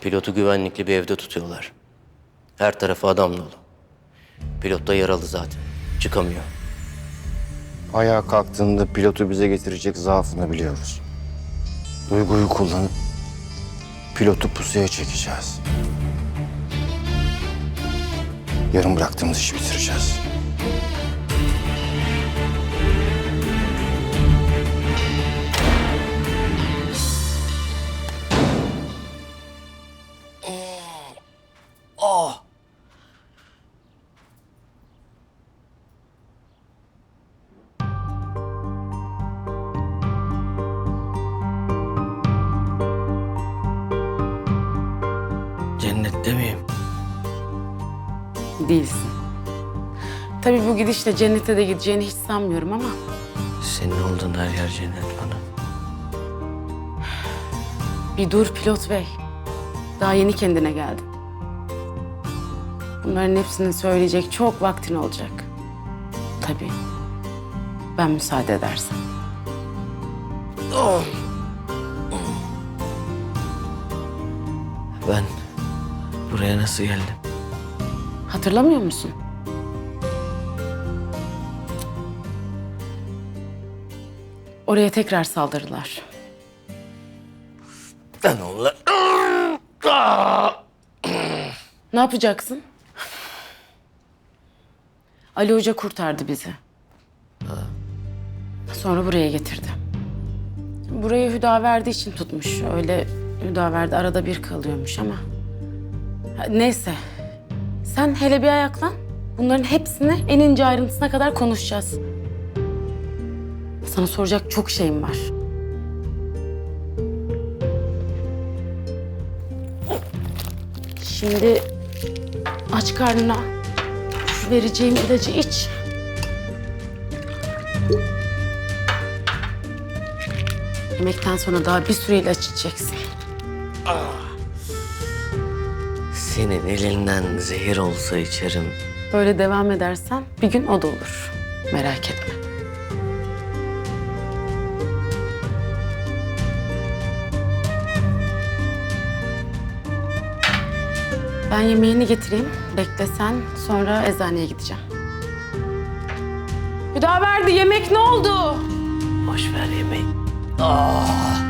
Pilotu güvenlikli bir evde tutuyorlar. Her tarafı adam dolu. Pilot da yaralı zaten. Çıkamıyor. Ayağa kalktığında pilotu bize getirecek zaafını biliyoruz. Duyguyu kullanıp pilotu pusuya çekeceğiz. Yarım bıraktığımız işi bitireceğiz. Cennette miyim? Değilsin. Tabii bu gidişle cennete de gideceğini hiç sanmıyorum ama Senin olduğun her yer cennet bana. bir dur pilot bey. Daha yeni kendine geldin. Bunların hepsini söyleyecek çok vaktin olacak. Tabii. Ben müsaade edersem. Ben buraya nasıl geldim? Hatırlamıyor musun? Oraya tekrar saldırdılar. Ben onlar... Ne yapacaksın? Ali Hoca kurtardı bizi. Sonra buraya getirdi. Burayı Hüdaverdi için tutmuş. Öyle Hüdaverdi arada bir kalıyormuş ama. Ha, Neyse. Sen hele bir ayaklan. Bunların hepsini en ince ayrıntısına kadar konuşacağız. Sana soracak çok şeyim var. Şimdi aç karnına vereceğim ilacı iç. Yemekten sonra daha bir sürü ilaç içeceksin. Senin elinden zehir olsa içerim. Böyle devam edersen bir gün o da olur. Merak etme. Ben yemeğini getireyim. Bekle sen. Sonra eczaneye gideceğim. Hüdaverdi yemek ne oldu? Boş ver yemeği. Ah!